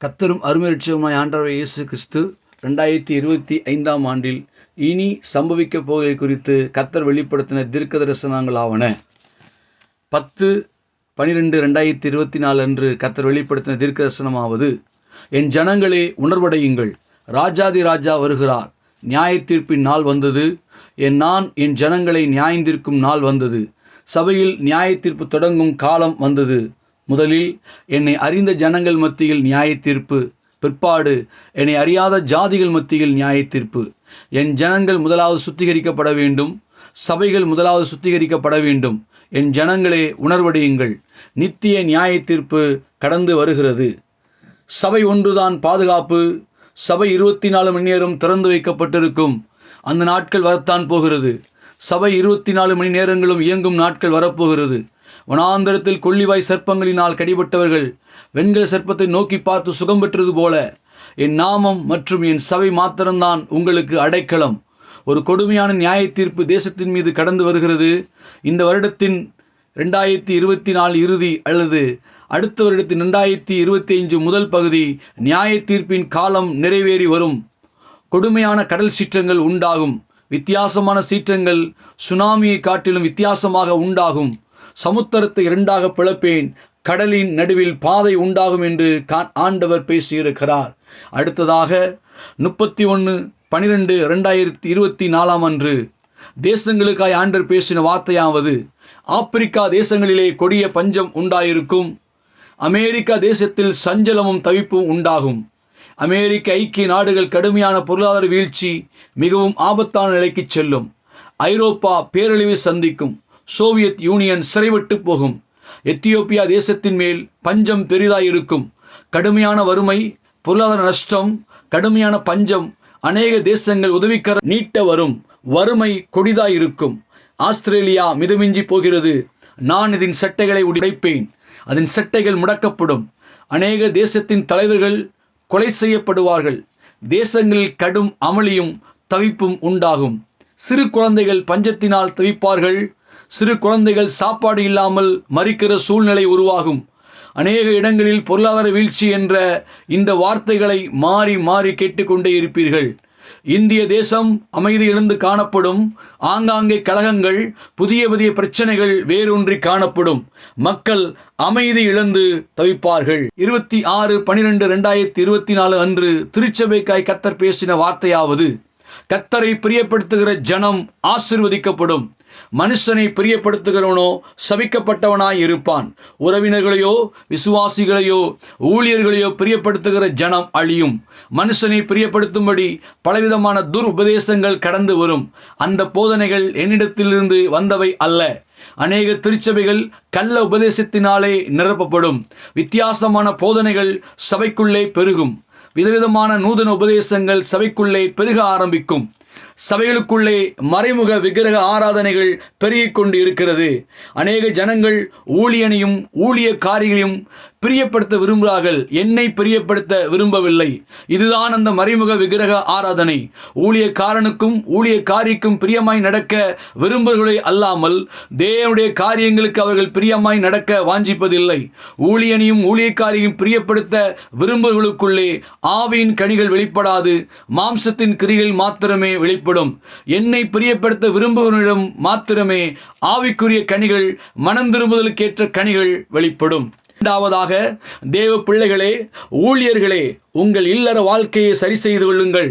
கத்தரும் அருமையட்சகமாய் ஆண்டவர் இயேசு கிறிஸ்து ரெண்டாயிரத்தி இருபத்தி ஐந்தாம் ஆண்டில் இனி சம்பவிக்கப் போவதை குறித்து கத்தர் வெளிப்படுத்தின தீர்க்க தரிசனங்களாவன பத்து பனிரெண்டு ரெண்டாயிரத்தி இருபத்தி நாலு அன்று கத்தர் வெளிப்படுத்தின தீர்க்க தரிசனமாவது என் ஜனங்களே உணர்வடையுங்கள். ராஜாதி ராஜா வருகிறார். நியாய தீர்ப்பின் நாள் வந்தது. என் நான் என் ஜனங்களை நியாயந்திருக்கும் நாள் வந்தது. சபையில் நியாய தீர்ப்பு தொடங்கும் காலம் வந்தது. முதலில் என்னை அறிந்த ஜனங்கள் மத்தியில் நியாய தீர்ப்பு. பிற்பாடு என்னை அறியாத ஜாதிகள் மத்தியில் நியாய தீர்ப்பு. என் ஜனங்கள் முதலாவது சுத்திகரிக்கப்பட வேண்டும். சபைகள் முதலாவது சுத்திகரிக்கப்பட வேண்டும். என் ஜனங்களே உணர்வடையுங்கள். நித்திய நியாய தீர்ப்பு கடந்து வருகிறது. சபை ஒன்றுதான் பாதுகாப்பு. சபை இருபத்தி நாலு மணி நேரம் திறந்து வைக்கப்பட்டிருக்கும். அந்த நாட்கள் வரத்தான் போகிறது. சபை இருபத்தி நாலு மணி நேரங்களும் இயங்கும் நாட்கள் வரப்போகிறது. வனாந்தரத்தில் கொள்ளிவாய் சர்ப்பங்களினால் கடிபட்டவர்கள் வெண்கல சர்ப்பத்தை நோக்கி பார்த்து சுகம் பெற்றது போல என் நாமம் மற்றும் என் சபை மாத்திரம்தான் உங்களுக்கு அடைக்கலம். ஒரு கொடுமையான நியாய தீர்ப்பு தேசத்தின் மீது கடந்து வருகிறது. இந்த வருடத்தின் ரெண்டாயிரத்தி இருபத்தி நாலு இறுதி அல்லது அடுத்த வருடத்தின் ரெண்டாயிரத்தி இருபத்தி ஐந்து முதல் பகுதி நியாய தீர்ப்பின் காலம் நிறைவேறி வரும். கொடுமையான கடல் சீற்றங்கள் உண்டாகும். வித்தியாசமான சீற்றங்கள் சுனாமியை காட்டிலும் வித்தியாசமாக உண்டாகும். சமுத்திரத்தை இரண்டாக பிளப்பேன். கடலின் நடுவில் பாதை உண்டாகும் என்று கா- ஆண்டவர் பேசியிருக்கிறார். அடுத்ததாக முப்பத்தி ஒன்று பனிரெண்டு ரெண்டாயிரத்தி இருபத்தி நாலாம் அன்று தேசங்களுக்காய் ஆண்டவர் பேசின வார்த்தையாவது ஆப்பிரிக்கா தேசங்களிலே கொடிய பஞ்சம் உண்டாயிருக்கும். அமெரிக்கா தேசத்தில் சஞ்சலமும் தவிப்பும் உண்டாகும். அமெரிக்க ஐக்கிய நாடுகள் கடுமையான பொருளாதார வீழ்ச்சி மிகவும் ஆபத்தான நிலைக்கு செல்லும். ஐரோப்பா பேரழிவை சந்திக்கும். சோவியத் யூனியன் சிறைவிட்டு போகும். எத்தியோப்பியா தேசத்தின் மேல் பஞ்சம் பெரிதாயிருக்கும். கடுமையான வறுமை பொருளாதார நஷ்டம் கடுமையான பஞ்சம் அநேக தேசங்கள் உதவிக்கர நீட்ட வரும். வறுமை கொடிதாயிருக்கும். ஆஸ்திரேலியா மிதமிஞ்சி போகிறது. நான் இதன் சட்டைகளை உடைப்பேன். அதன் சட்டைகள் முடக்கப்படும். அநேக தேசத்தின் தலைவர்கள் கொலை செய்யப்படுவார்கள். தேசங்களில் கடும் அமளியும் தவிப்பும் உண்டாகும். சிறு குழந்தைகள் பஞ்சத்தினால் தவிப்பார்கள். சிறு குழந்தைகள் சாப்பாடு இல்லாமல் மறிக்கிற சூழ்நிலை உருவாகும். அநேக இடங்களில் பொருளாதார வீழ்ச்சி என்ற இந்த வார்த்தைகளை மாறி மாறி கேட்டுக்கொண்டே இருப்பீர்கள். இந்திய தேசம் அமைதி இழந்து காணப்படும். ஆங்காங்கே கழகங்கள் புதிய புதிய பிரச்சனைகள் வேரூன்றி காணப்படும். மக்கள் அமைதி இழந்து தவிப்பார்கள். இருபத்தி ஆறு பனிரெண்டு ரெண்டாயிரத்தி இருபத்தி நாலு அன்று திருச்சபைக்காய் கத்தர் பேசின வார்த்தையாவது கத்தரை பிரியப்படுத்துகிற ஜனம் ஆசிர்வதிக்கப்படும். மனுஷனை பிரியப்படுத்துகிறவனோ சபிக்கப்பட்டவனாய் இருப்பான். உறவினர்களையோ விசுவாசிகளையோ ஊழியர்களையோ பிரியப்படுத்துகிற ஜனம் அழியும். மனுஷனை பிரியப்படுத்தும்படி பலவிதமான துர் உபதேசங்கள் கடந்து வரும். அந்த போதனைகள் என்னிடத்திலிருந்து வந்தவை அல்ல. அநேக திருச்சபைகள் கள்ள உபதேசத்தினாலே நிரப்பப்படும். வித்தியாசமான போதனைகள் சபைக்குள்ளே பெருகும். விதவிதமான நூதன உபதேசங்கள் சபைக்குள்ளே பெருக ஆரம்பிக்கும். சபைகளுக்குள்ளே மறைமுக விக்கிரக ஆராதனைகள் பெருகிக் கொண்டு இருக்கிறது அநேக ஜனங்கள் ஊழியனையும் ஊழியக்காரிகளையும் பிரியப்படுத்த விரும்புகிறார்கள். என்னை பிரியப்படுத்த விரும்பவில்லை. இதுதான் அந்த மறைமுக விக்கிரக ஆராதனை. ஊழியக்காரனுக்கும் ஊழியக்காரிக்கும் பிரியமாய் நடக்க விரும்புகளை அல்லாமல் தேவனுடைய காரியங்களுக்கு அவர்கள் பிரியமாய் நடக்க வாஞ்சிப்பதில்லை. ஊழியனையும் ஊழியக்காரியும் பிரியப்படுத்த விரும்புகளுக்குள்ளே ஆவியின் கனிகள் வெளிப்படாது. மாம்சத்தின் கிரிகள் மாத்திரமே வெளிப்படும். என்னை பிரியப்படுத்த விரும்புவனிடம் மாத்திரமே ஆவிக்குரிய கனிகள் மனம் திரும்புதலுக்கேற்ற கனிகள் வெளிப்படும். இரண்டாவதாக தேவ பிள்ளைகளே ஊழியர்களே உங்கள் இல்லற வாழ்க்கையை சரி செய்து கொள்ளுங்கள்.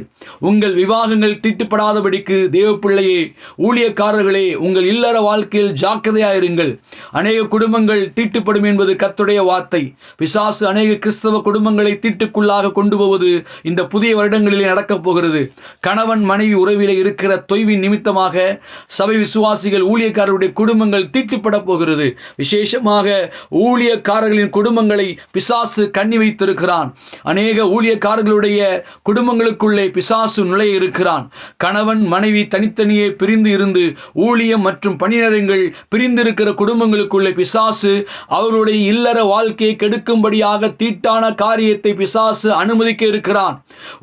உங்கள் விவாகங்கள் தீட்டுப்படாதபடிக்கு தேவ பிள்ளையே ஊழியக்காரர்களே உங்கள் இல்லற வாழ்க்கையில் ஜாக்கிரதையாயிருங்கள் அநேக குடும்பங்கள் தீட்டுப்படும் என்பது கத்துடைய வார்த்தை. பிசாசு அநேக கிறிஸ்தவ குடும்பங்களை தீட்டுக்குள்ளாக கொண்டு போவது இந்த புதிய வருடங்களிலே நடக்கப் போகிறது. கணவன் மனைவி உறவிலே இருக்கிற தொய்வின் நிமித்தமாக சபை விசுவாசிகள் ஊழியக்காரருடைய குடும்பங்கள் தீட்டுப்பட போகிறது. விசேஷமாக ஊழியக்காரர்களின் குடும்பங்களை பிசாசு கண்ணி வைத்திருக்கிறான். அநேக ஊழியக்காரர்களுடைய குடும்பங்களுக்குள்ளே பிசாசு நுழைய இருக்கிறான். கணவன் மனைவி தனித்தனியே பிரிந்து இருந்து ஊழியம் மற்றும் பணியினரங்கள் பிரிந்திருக்கிற குடும்பங்களுக்குள்ளே பிசாசு அவர்களுடைய இல்லற வாழ்க்கையை கெடுக்கும்படியாக தீட்டான காரியத்தை பிசாசு அனுமதிக்க இருக்கிறான்.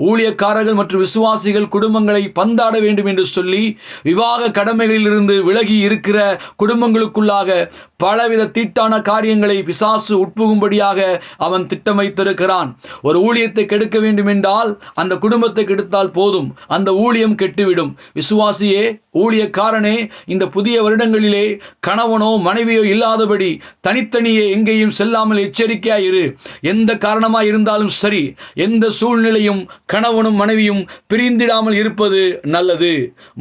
ஊழியக்காரர்கள் மற்றும் விசுவாசிகள் குடும்பங்களை பந்தாட வேண்டும் என்று சொல்லி விவாக கடமைகளிலிருந்து விலகி இருக்கிற குடும்பங்களுக்குள்ளாக பலவித தீட்டான காரியங்களை பிசாசு உட்புகும்படியாக அவன் திட்டமைத்திருக்கிறான். ஒரு ஊழியத்தை கெடுக்க வேண்டும் என்றால் அந்த குடும்பத்தை கெடுத்தால் போதும். அந்த ஊழியம் கெட்டுவிடும். விசுவாசியே ஊழியக்காரனே இந்த புதிய வருடங்களிலே கணவனோ மனைவியோ இல்லாதபடி தனித்தனியே எங்கேயும் செல்லாமல் எச்சரிக்கையாயிரு. எந்த காரணமாய் இருந்தாலும் சரி எந்த சூழ்நிலையும் கணவனும் மனைவியும் பிரிந்திடாமல் இருப்பது நல்லது.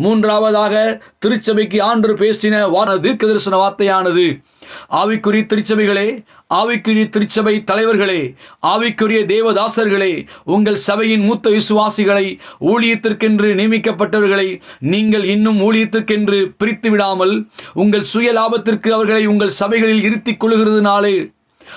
மூன்றாவதாக திருச்சபைக்கு ஆண்டு பேசின வார தீர்க்க தரிசன வார்த்தையானது. ஆவிக்குரிய திருச்சபைகளே ஆவிக்குரிய திருச்சபை தலைவர்களே ஆவிக்குரிய தேவதாசர்களே உங்கள் சபையின் மூத்த விசுவாசிகளை ஊழியத்திற்கென்று நியமிக்கப்பட்டவர்களை நீங்கள் இன்னும் ஊழியத்திற்கென்று பிரித்து விடாமல் உங்கள் சுய லாபத்திற்கு அவர்களை உங்கள் சபைகளில் இருத்திக் கொள்கிறதுனாலே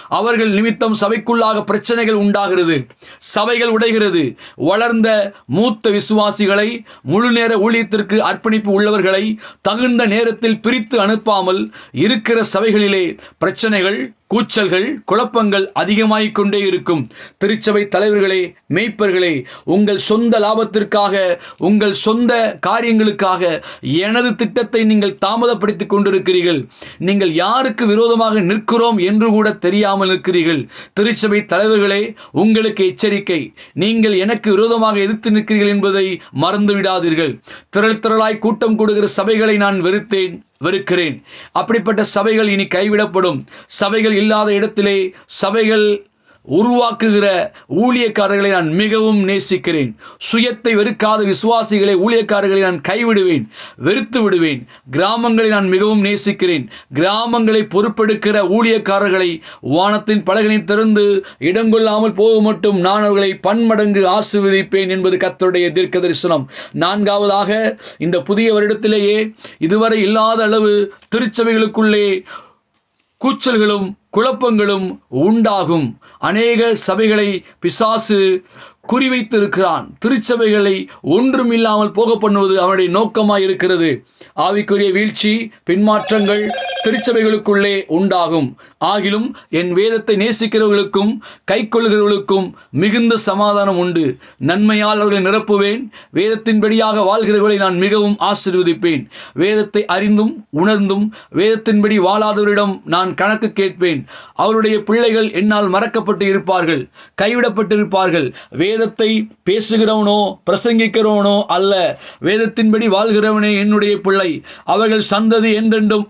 அவர்கள் நிமித்தம் சபைக்குள்ளாக பிரச்சனைகள் உண்டாகிறது. சபைகள் உடைகிறது. வளர்ந்த மூத்த விசுவாசிகளை முழு நேர ஊழியத்திற்கு அர்ப்பணிப்பு உள்ளவர்களை தகுந்த நேரத்தில் பிரித்து அனுப்பாமல் இருக்கிற சபைகளிலே பிரச்சனைகள் கூச்சல்கள் குழப்பங்கள் அதிகமாகிக் கொண்டே இருக்கும். திருச்சபை தலைவர்களே மெய்ப்பர்களே உங்கள் சொந்த லாபத்திற்காக உங்கள் சொந்த காரியங்களுக்காக எனது திட்டத்தை நீங்கள் தாமதப்படுத்திக் கொண்டிருக்கிறீர்கள். நீங்கள் யாருக்கு விரோதமாக நிற்கிறோம் என்று கூட தெரியாமல் நிற்கிறீர்கள். திருச்சபை தலைவர்களே உங்களுக்கு எச்சரிக்கை. நீங்கள் எனக்கு விரோதமாக எதிர்த்து நிற்கிறீர்கள் என்பதை மறந்து விடாதீர்கள் திரள் திரளாய் கூட்டம் கூடுகிற சபைகளை நான் வெறுத்தேன். வெறுக்கிறேன். அப்படிப்பட்ட சபைகள் இனி கைவிடப்படும். சபைகள் இல்லாத இடத்திலே சபைகள் உருவாக்குகிற ஊழியக்காரர்களை நான் மிகவும் நேசிக்கிறேன். சுயத்தை வெறுக்காத விசுவாசிகளை ஊழியக்காரர்களை நான் கைவிடுவேன் வெறுத்து விடுவேன். கிராமங்களை நான் மிகவும் நேசிக்கிறேன். கிராமங்களை பொறுப்பெடுக்கிற ஊழியக்காரர்களை வானத்தின் பலகனை திறந்து இடங்கொள்ளாமல் போக மட்டும் நான் அவர்களை பன்மடங்கு ஆசிர்வதிப்பேன் என்பது கத்தருடைய தீர்க்க தரிசனம் நான்காவதாக இந்த புதிய வருடத்திலேயே இதுவரை இல்லாத அளவு திருச்சபைகளுக்குள்ளே கூச்சல்களும் குழப்பங்களும் உண்டாகும். அநேக சபைகளை பிசாசு குறிவைத்திருக்கிறான். திருச்சபைகளை ஒன்றுமில்லாமல் போக பண்ணுவது அவனுடைய நோக்கமாக இருக்கிறது ஆவிக்குரிய வீழ்ச்சி பின்மாற்றங்கள் திருச்சபைகளுக்குள்ளே உண்டாகும். ஆகிலும் என் வேதத்தை நேசிக்கிறவர்களுக்கும் கைக்கொள்கிறவர்களுக்கும் மிகுந்த சமாதானம் உண்டு. நன்மையால் அவர்களை நிரப்புவேன். வேதத்தின்படியாக வாழ்கிறவர்களை நான் மிகவும் ஆசீர்வதிப்பேன். வேதத்தை அறிந்தும் உணர்ந்தும் வேதத்தின்படி வாழாதவரிடம் நான் கணக்கு கேட்பேன். அவருடைய பிள்ளைகள் என்னால் மறக்கப்பட்டு இருப்பார்கள் கைவிடப்பட்டிருப்பார்கள். வேதத்தை பேசுகிறவனோ பிரசங்கிக்கிறவனோ அல்ல. வேதத்தின்படி வாழ்கிறவனே என்னுடைய பிள்ளை. அவர்கள் சந்ததி என்றென்றும்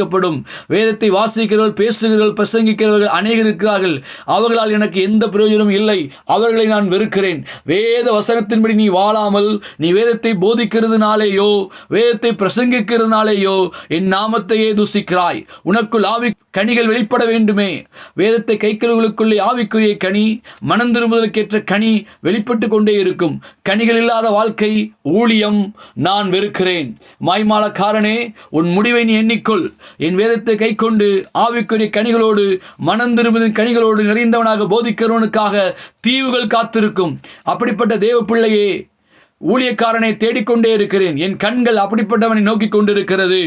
ஆசீர்வதிக்கப்படும் வேதத்தை வாசிக்கிறவர்கள் பேசுகிறவர்கள் பிரசங்கிக்கிறவர்கள் அநேகர் இருக்கிறார்கள். அவர்களால் எனக்கு எந்த பிரயோஜனமும் இல்லை. அவர்களை நான் வெறுக்கிறேன். வேத வசனத்தின்படி நீ வாழாமல் நீ வேதத்தை போதிக்கிறதுனாலேயோ வேதத்தை பிரசங்கிக்கிறதுனாலேயோ என் நாமத்தையே தூசிக்கிறாய். உனக்குள் ஆவி கனிகள் வெளிப்பட வேண்டுமே. வேதத்தை கைக்கல்களுக்குள்ளே ஆவிக்குரிய கனி மனம் திரும்புதலுக்கேற்ற கனி வெளிப்பட்டு கொண்டே இருக்கும். கனிகள் இல்லாத வாழ்க்கை ஊழியம் நான் வெறுக்கிறேன். மாய்மாலக்காரனே உன் முடிவை நீ எண்ணிக்கொள். என் வேதத்தை கைக்கொண்டு ஆவிக்குரிய கனிகளோடு மனம் திரும்புதல் கனிகளோடு நிறைந்தவனாக போதிக்கிறவனுக்காக தீவுகள் காத்திருக்கும். அப்படிப்பட்ட தேவ பிள்ளையே ஊழியக்காரனை தேடிக்கொண்டே இருக்கிறேன். என் கண்கள் அப்படிப்பட்டவனை நோக்கி கொண்டிருக்கிறது.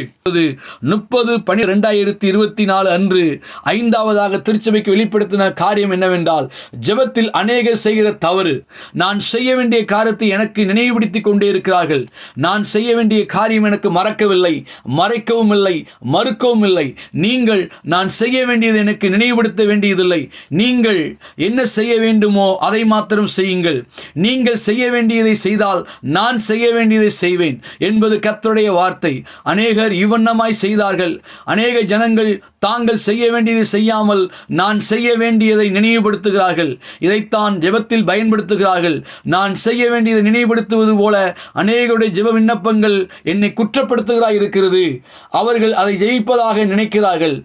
முப்பது பனி ரெண்டாயிரத்தி இருபத்தி நாலு அன்று ஐந்தாவதாக திருச்சபைக்கு வெளிப்படுத்தின காரியம் என்னவென்றால் ஜெபத்தில் அநேகர் செய்கிற தவறு. நான் செய்ய வேண்டிய காரியத்தை எனக்கு நினைவுபடுத்திக் கொண்டே இருக்கிறார்கள். நான் செய்ய வேண்டிய காரியம் எனக்கு மறக்கவில்லை. மறைக்கவும் இல்லை. மறுக்கவும் இல்லை. நீங்கள் நான் செய்ய வேண்டியது எனக்கு நினைவுபடுத்த வேண்டியதில்லை. நீங்கள் என்ன செய்ய வேண்டுமோ அதை மாத்திரம் செய்யுங்கள். நீங்கள் செய்ய வேண்டியதை செய்தால் நான் செய்ய வேண்டியதை செய்வேன் என்பது கத்தருடைய வார்த்தை. அநேகர் இவ்வண்ணமாய் செய்தார்கள். அநேக ஜனங்கள் தாங்கள் செய்ய வேண்டியதை செய்யாமல் நான் செய்ய வேண்டியதை நினைவுபடுத்துகிறார்கள். இதைத்தான் ஜெபத்தில் பயன்படுத்துகிறார்கள். நான் செய்ய வேண்டியதை நினைவுபடுத்துவது போல அநேகருடைய ஜெப விண்ணப்பங்கள் என்னை குற்றப்படுத்துகிறாய் இருக்கிறது. அவர்கள் அதை ஜெயிப்பதாக நினைக்கிறார்கள்.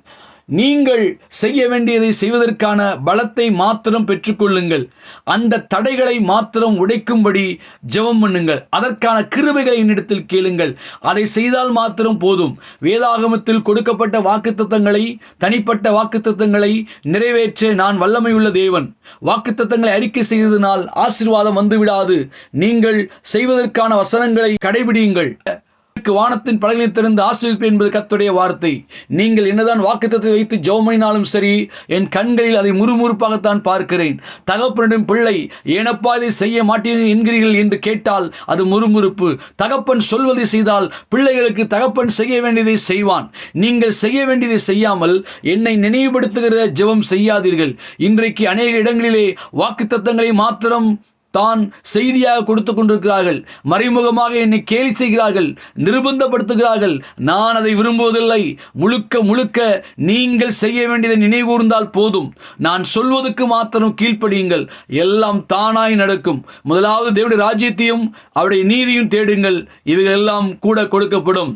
நீங்கள் செய்ய வேண்டியதை செய்வதற்கான பலத்தை மாத்திரம் பெற்றுக்கொள்ளுங்கள். அந்த தடைகளை மாத்திரம் உடைக்கும்படி ஜெபம் பண்ணுங்கள். அதற்கான கிருபைகளை என்னிடத்தில் கேளுங்கள். அதை செய்தால் மாத்திரம் போதும். வேதாகமத்தில் கொடுக்கப்பட்ட வாக்குத்தத்தங்களை தனிப்பட்ட வாக்குத்தத்தங்களை நிறைவேற்ற நான் வல்லமையுள்ள தேவன். வாக்குத்தத்தங்களை அறிக்கை செய்ததினால் ஆசீர்வாதம் வந்துவிடாது. நீங்கள் செய்வதற்கான வசனங்களை கடைபிடியுங்கள். உங்களுக்கு வானத்தின் பலகையை திறந்து ஆசீர்விப்பு என்பது கத்துடைய வார்த்தை. நீங்கள் என்னதான் வாக்குத்தத்தை வைத்து ஜோமனினாலும் சரி என் கண்களில் அதை முறுமுறுப்பாகத்தான் பார்க்கிறேன். தகப்பனிடம் பிள்ளை ஏனப்பா இதை செய்ய மாட்டேன் என்கிறீர்கள்? என்று கேட்டால் அது முறுமுறுப்பு. தகப்பன் சொல்வதை செய்தால் பிள்ளைகளுக்கு தகப்பன் செய்ய வேண்டியதை செய்வான். நீங்கள் செய்ய வேண்டியதை செய்யாமல் என்னை நினைவுபடுத்துகிற ஜெபம் செய்யாதீர்கள். இன்றைக்கு அநேக இடங்களிலே வாக்குத்தத்தங்களை மாத்திரம் தான் செய்தியாக கொடுத்து கொண்டிருக்கிறார்கள். மறைமுகமாக என்னை கேலி செய்கிறார்கள். நிர்பந்தப்படுத்துகிறார்கள். நான் அதை விரும்புவதில்லை. முழுக்க முழுக்க நீங்கள் செய்ய வேண்டியதை நினைவூர்ந்தால் போதும். நான் சொல்வதற்கு மாத்திரம் கீழ்ப்படியுங்கள். எல்லாம் தானாய் நடக்கும். முதலாவது தேவடைய ராஜ்யத்தையும் அவருடைய நீதியும் தேடுங்கள். இவைகள் எல்லாம் கூட கொடுக்கப்படும்.